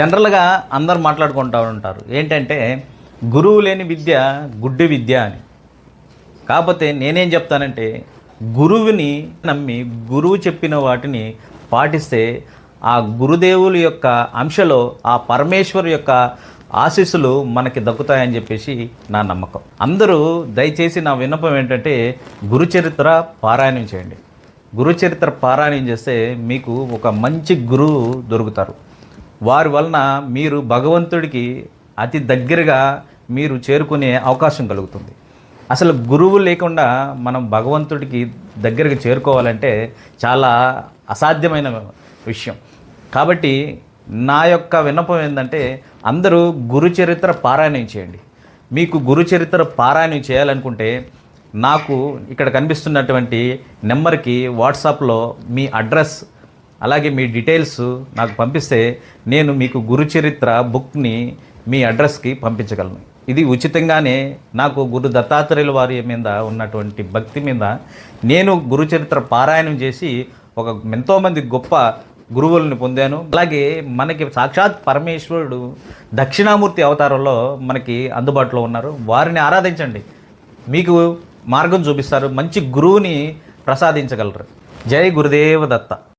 జనరల్గా అందరు మాట్లాడుకుంటూ ఉంటారు. ఏంటంటే గురువు లేని విద్య గుడ్డి విద్య అని. కాకపోతే నేనేం చెప్తానంటే గురువుని నమ్మి గురువు చెప్పిన వాటిని పాటిస్తే ఆ గురుదేవుల యొక్క అంశలో ఆ పరమేశ్వరు యొక్క ఆశీస్సులు మనకి దక్కుతాయని చెప్పేసి నా నమ్మకం. అందరూ దయచేసి నా విన్నపం ఏంటంటే గురుచరిత్ర పారాయణం చేయండి. గురుచరిత్ర పారాయణం చేస్తే మీకు ఒక మంచి గురువు దొరుకుతారు. వారి వలన మీరు భగవంతుడికి అతి దగ్గరగా మీరు చేరుకునే అవకాశం కలుగుతుంది. అసలు గురువు లేకుండా మనం భగవంతుడికి దగ్గరగా చేరుకోవాలంటే చాలా అసాధ్యమైన విషయం. కాబట్టి నా యొక్క విన్నపం ఏంటంటే అందరూ గురు చరిత్ర పారాయణం చేయండి. మీకు గురు చరిత్ర పారాయణం చేయాలనుకుంటే నాకు ఇక్కడ కనిపిస్తున్నటువంటి నెంబర్కి వాట్సాప్లో మీ అడ్రస్ అలాగే మీ డీటెయిల్స్ నాకు పంపిస్తే నేను మీకు గురుచరిత్ర బుక్ని మీ అడ్రస్కి పంపించగలను. ఇది ఉచితంగానే నాకు గురు దత్తాత్రేయుల వారి మీద ఉన్నటువంటి భక్తి మీద నేను గురుచరిత్ర పారాయణం చేసి ఒక ఎంతోమంది గొప్ప గురువులను పొందాను. అలాగే మనకి సాక్షాత్ పరమేశ్వరుడు దక్షిణామూర్తి అవతారంలో మనకి అందుబాటులో ఉన్నారు. వారిని ఆరాధించండి. మీకు మార్గం చూపిస్తారు. మంచి గురువుని ప్రసాదించగలరు. జై గురుదేవ దత్త.